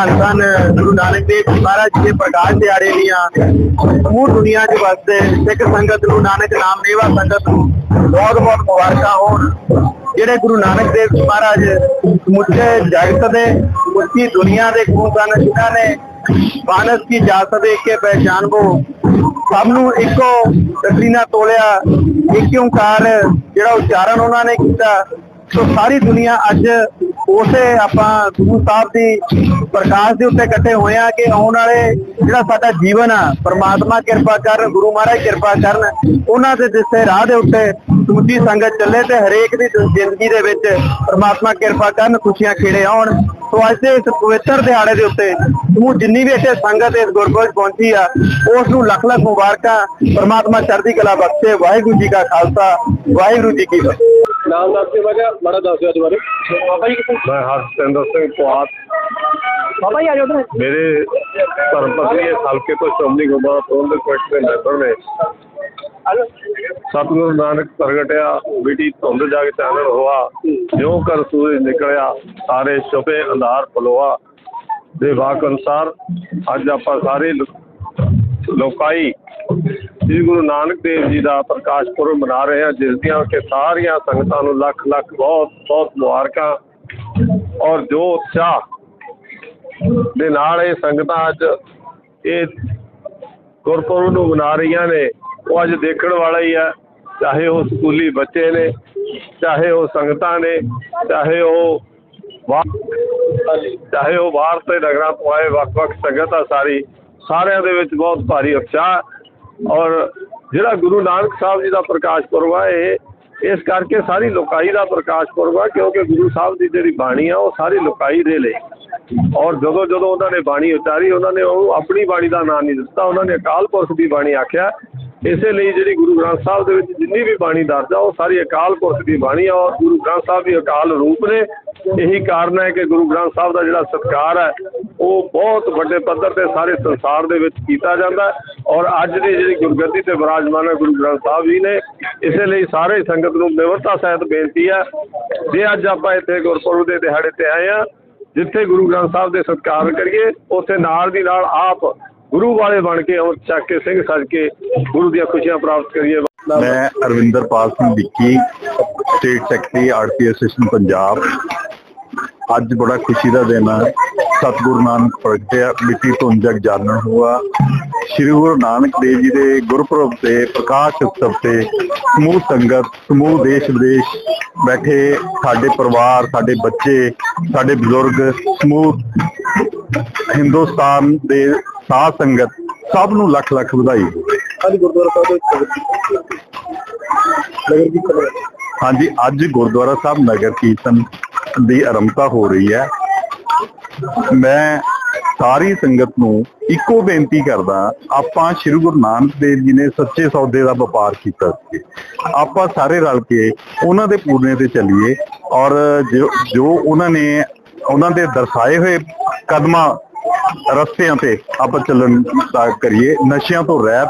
ਧੰਨ ਧੰਨ ਗੁਰੂ ਨਾਨਕ ਦੇਵ ਜੀ ਮਹਾਰਾਜ ਦੇ ਪ੍ਰਕਾਸ਼ ਦਿਹਾੜੇ ਦੀਆਂ ਸਮੂਹ ਦੁਨੀਆ 'ਚ ਵਸਦੇ ਸਿੱਖ ਸੰਗਤ ਨੂੰ ਨਾਨਕ ਨਾਮ ਲੇਵਾ ਸੰਗਤ ਨੂੰ ਬਹੁਤ ਬਹੁਤ ਮੁਬਾਰਕਾਂ ਹੋਣ। ਜਿਹੜੇ ਗੁਰੂ ਨਾਨਕ ਦੇਵ ਜੀ ਮਹਾਰਾਜ ਸਮੁੱਚੇ ਜਗਤ ਦੇ ਸਮੁੱਚੀ ਦੁਨੀਆ ਦੇ ਗੁਰੂ ਸਨ, ਜਿਨ੍ਹਾਂ ਨੇ ਬਾਨਸ ਕੀ ਜਾਤ ਦੇਖ ਕੇ ਪਹਿਚਾਨਬੋ ਸਭ ਨੂੰ ਇੱਕੋ ਤਕਰੀਨਾ ਤੋਲਿਆ, ਇੱਕ ਓੰਕਾਰ ਜਿਹੜਾ ਉਚਾਰਨ ਉਹਨਾਂ ਨੇ ਕੀਤਾ। ਸੋ ਸਾਰੀ ਦੁਨੀਆ ਅੱਜ ਉਸੇ ਆਪਾਂ ਗੁਰੂ ਸਾਹਿਬ ਦੀ ਪ੍ਰਕਾਸ਼ ਦੇ ਉੱਤੇ ਇਕੱਠੇ ਹੋਏ ਆ ਕਿ ਆਉਣ ਵਾਲੇ ਜਿਹੜਾ ਸਾਡਾ ਜੀਵਨ ਆ, ਪ੍ਰਮਾਤਮਾ ਕਿਰਪਾ ਕਰਨ, ਗੁਰੂ ਮਹਾਰਾਜ ਕਿਰਪਾ ਕਰਨ, ਉਹਨਾਂ ਦੇ ਦਿੱਤੇ ਰਾਹ ਦੇ ਉੱਤੇ ਸਮੁੱਚੀ ਸੰਗਤ ਚੱਲੇ ਤੇ ਹਰੇਕ ਦੀ ਜ਼ਿੰਦਗੀ ਦੇ ਵਿੱਚ ਪ੍ਰਮਾਤਮਾ ਕਿਰਪਾ ਕਰਨ, ਖੁਸ਼ੀਆਂ ਖੇੜੇ ਆਉਣ। ਸੋ ਅੱਜ ਦੇ ਇਸ ਪਵਿੱਤਰ ਦਿਹਾੜੇ ਦੇ ਉੱਤੇ ਸਮੂਹ ਜਿੰਨੀ ਵੀ ਇੱਥੇ ਸੰਗਤ ਇਸ ਗੁਰਪੁਰਬ ਪਹੁੰਚੀ ਆ, ਉਸ ਨੂੰ ਲੱਖ ਲੱਖ ਮੁਬਾਰਕਾਂ। ਪ੍ਰਮਾਤਮਾ ਚੜ੍ਹਦੀ ਕਲਾ ਬਖਸ਼ੇ। ਵਾਹਿਗੁਰੂ ਜੀ ਕਾ ਖਾਲਸਾ, ਵਾਹਿਗੁਰੂ ਜੀ ਕੀ ਫਤਿਹ। ਨਾਮ ਦੱਸ ਕੇ ਮੈਂ ਕਿਹਾ ਦੱਸ ਦਿਓ ਅੱਜ ਬਾਰੇ। ਬਾਬਾ ਜੀ ਕਿੱਥੇ? ਮੈਂ ਹਰਸਿੰਦਰ ਸਿੰਘ ਪੁਆਤ। ਬਾਬਾ ਜੀ ਆ ਜਾਓ ਉਧਰ। ਮੇਰੇ ਧਰਮ ਪਤਨੀ ਇਸ ਹਲਕੇ ਤੋਂ ਸ਼੍ਰੋਮਣੀ ਗੁਰਦੁਆਰਾ ਪ੍ਰਬੰਧਕ ਕਮੇਟੀ ਦੇ ਮੈਂਬਰ ਨੇ। ਸਤਿਗੁਰੂ ਨਾਨਕ ਪ੍ਰਗਟਿਆ ਬਿਟੀ ਧੁੰਦ ਜਾ ਕੇ ਚਾਨਣ ਹੋਆ ਜਿਉਂ ਕਰ ਸੂਰਜ ਨਿਕਲਿਆ ਸਾਰੇ ਛੁਪੇ ਅੰਧਾਰ ਪਲੋਆ ਦੇ ਵਾਕ ਅਨੁਸਾਰ ਅੱਜ ਆਪਾਂ ਸਾਰੇ ਲੋਕਾਈ ਸ੍ਰੀ ਗੁਰੂ ਨਾਨਕ ਦੇਵ ਜੀ ਦਾ ਪ੍ਰਕਾਸ਼ ਪੁਰਬ ਮਨਾ ਰਹੇ ਹਾਂ, ਜਿਸ ਦੀਆਂ ਕਿ ਸਾਰੀਆਂ ਸੰਗਤਾਂ ਨੂੰ ਲੱਖ ਲੱਖ ਬਹੁਤ ਬਹੁਤ ਮੁਬਾਰਕਾਂ ਔਰ ਜੋ ਉਤਸ਼ਾਹ ਦੇ ਨਾਲ ਇਹ ਸੰਗਤਾਂ ਅੱਜ ਇਹ ਗੁਰਪੁਰਬ ਨੂੰ ਮਨਾ ਰਹੀਆਂ ਨੇ, ਉਹ ਅੱਜ ਦੇਖਣ ਵਾਲਾ ਹੀ ਹੈ, ਚਾਹੇ ਉਹ ਸਕੂਲੀ ਬੱਚੇ ਨੇ, ਚਾਹੇ ਉਹ ਸੰਗਤਾਂ ਨੇ, ਚਾਹੇ ਉਹ ਚਾਹੇ ਉਹ ਬਾਹਰ ਤੇ ਨਗਰਾਂ ਤੋਂ ਆਏ ਵੱਖ-ਵੱਖ ਸੰਗਤ ਆ ਸਾਰੀ, ਸਾਰਿਆਂ ਦੇ ਵਿੱਚ ਬਹੁਤ ਭਾਰੀ ਉਤਸ਼ਾਹ ਔਰ ਜਿਹੜਾ ਗੁਰੂ ਨਾਨਕ ਸਾਹਿਬ ਜੀ ਦਾ ਪ੍ਰਕਾਸ਼ ਪੁਰਬ ਆ, ਇਹ ਇਸ ਕਰਕੇ ਸਾਰੀ ਲੋਕਾਈ ਦਾ ਪ੍ਰਕਾਸ਼ ਪੁਰਬ ਆ, ਕਿਉਂਕਿ ਗੁਰੂ ਸਾਹਿਬ ਦੀ ਜਿਹੜੀ ਬਾਣੀ ਆ, ਉਹ ਸਾਰੀ ਲੋਕਾਈ ਦੇ ਲਈ। ਔਰ ਜਦੋਂ ਜਦੋਂ ਉਹਨਾਂ ਨੇ ਬਾਣੀ ਉਚਾਰੀ, ਉਹਨਾਂ ਨੇ ਉਹ ਆਪਣੀ ਬਾਣੀ ਦਾ ਨਾਮ ਨਹੀਂ ਦਿੱਤਾ, ਉਹਨਾਂ ਨੇ ਅਕਾਲ ਪੁਰਖ ਦੀ ਬਾਣੀ ਆਖਿਆ। ਇਸੇ ਲਈ ਜਿਹੜੀ ਗੁਰੂ ਗ੍ਰੰਥ ਸਾਹਿਬ ਦੇ ਵਿੱਚ ਜਿੰਨੀ ਵੀ ਬਾਣੀ ਦਰਜ ਆ, ਉਹ ਸਾਰੀ ਅਕਾਲ ਪੁਰਖ ਦੀ ਬਾਣੀ ਆ, ਔਰ ਗੁਰੂ ਗ੍ਰੰਥ ਸਾਹਿਬ ਵੀ ਅਕਾਲ ਰੂਪ ਨੇ। ਇਹੀ ਕਾਰਨ ਹੈ ਕਿ ਗੁਰੂ ਗ੍ਰੰਥ ਸਾਹਿਬ ਦਾ ਜਿਹੜਾ ਸਤਿਕਾਰ ਹੈ, ਉਹ ਬਹੁਤ ਵੱਡੇ ਪੱਧਰ ਤੇ ਸਾਰੇ ਸੰਸਾਰ ਦੇ ਵਿੱਚ ਕੀਤਾ ਜਾਂਦਾ ਔਰ ਅੱਜ ਦੀ ਜਿਹੜੀ ਗੁਰਗੱਦੀ ਤੇ ਵਿਰਾਜਮਾਨ ਹੈ ਗੁਰੂ ਗ੍ਰੰਥ ਸਾਹਿਬ ਜੀ ਨੇ, ਇਸੇ ਲਈ ਸਾਰੇ ਸੰਗਤ ਨੂੰ ਨਿਮਰਤਾ ਸਹਿਤ ਬੇਨਤੀ ਹੈ ਜੇ ਅੱਜ ਆਪਾਂ ਇੱਥੇ ਗੁਰਪੁਰਬ ਦੇ ਦਿਹਾੜੇ ਤੇ ਆਏ ਆ ਜਿੱਥੇ ਗੁਰੂ ਗ੍ਰੰਥ ਸਾਹਿਬ ਦੇ ਸਤਿਕਾਰ ਕਰੀਏ, ਉੱਥੇ ਨਾਲ ਦੀ ਨਾਲ ਆਪ ਗੁਰੂ ਵਾਲੇ ਬਣ ਕੇ ਉਹ ਚੱਕ ਕੇ, ਸਿੰਘ ਸਜ ਕੇ ਗੁਰੂ ਦੀਆਂ ਖੁਸ਼ੀਆਂ ਪ੍ਰਾਪਤ ਕਰੀਏ। ਮੈਂ Arvinderpal Singh Vicky, state secretary RT association Punjab. ਅੱਜ ਬੜਾ ਖੁਸ਼ੀ ਦਾ ਦਿਨ ਹੈ ਸਤਿਗੁਰੂ ਨਾਨਕ ਪ੍ਰਗਟਿਆ ਮਿੱਟੀ ਤੋਂ ਜਗ ਜਾਣਨ ਹੋਆ। ਸ੍ਰੀ ਗੁਰੂ ਨਾਨਕ ਦੇਵ ਜੀ ਦੇ ਗੁਰਪੁਰਬ ਤੇ ਪ੍ਰਕਾਸ਼ ਉਤਸਵ ਤੇ ਸਮੂਹ ਸੰਗਤ ਸਮੂਹ ਦੇਸ਼ ਵਿਦੇਸ਼ ਬੈਠੇ ਸਾਡੇ ਪਰਿਵਾਰ ਸਾਡੇ ਬੱਚੇ ਸਾਡੇ ਬਜ਼ੁਰਗ ਸਮੂਹ ਹਿੰਦੁਸਤਾਨ ਦੇ ਸਾਧ ਸੰਗਤ ਸਭ ਨੂੰ ਲੱਖ ਲੱਖ ਵਧਾਈ। ਅੱਜ ਗੁਰਦੁਆਰਾ ਸਾਹਿਬ ਦੇ ਨਗਰ ਕੀ ਖਬਰ ਹਾਂਜੀ ਅੱਜ ਗੁਰਦੁਆਰਾ ਸਾਹਿਬ ਨਗਰ ਕੀਰਤਨ ਦੀ ਆਰੰਭਤਾ ਹੋ ਰਹੀ ਹੈ। ਮੈਂ ਸਾਰੀ ਸੰਗਤ ਨੂੰ ਇੱਕੋ ਬੇਨਤੀ ਕਰਦਾ, ਆਪਾਂ ਸ੍ਰੀ ਗੁਰੂ ਨਾਨਕ ਦੇਵ ਜੀ ਨੇ ਸੱਚੇ ਸੌਦੇ ਦਾ ਵਪਾਰ ਕੀਤਾ ਸੀ। ਆਪਾਂ ਸਾਰੇ ਰਲ ਕੇ ਉਹਨਾਂ ਦੇ ਪੂਰਨੇ ਤੇ ਚੱਲੀਏ ਔਰ ਜੋ ਉਹਨਾਂ ਨੇ, ਉਹਨਾਂ ਦੇ ਦਰਸਾਏ ਹੋਏ ਕਦਮਾਂ ਰਸਤਿਆਂ ਤੇ ਆਪਾਂ ਚੱਲਣ ਦਾ ਕਰੀਏ, ਨਸ਼ਿਆਂ ਤੋਂ ਰਹਿਤ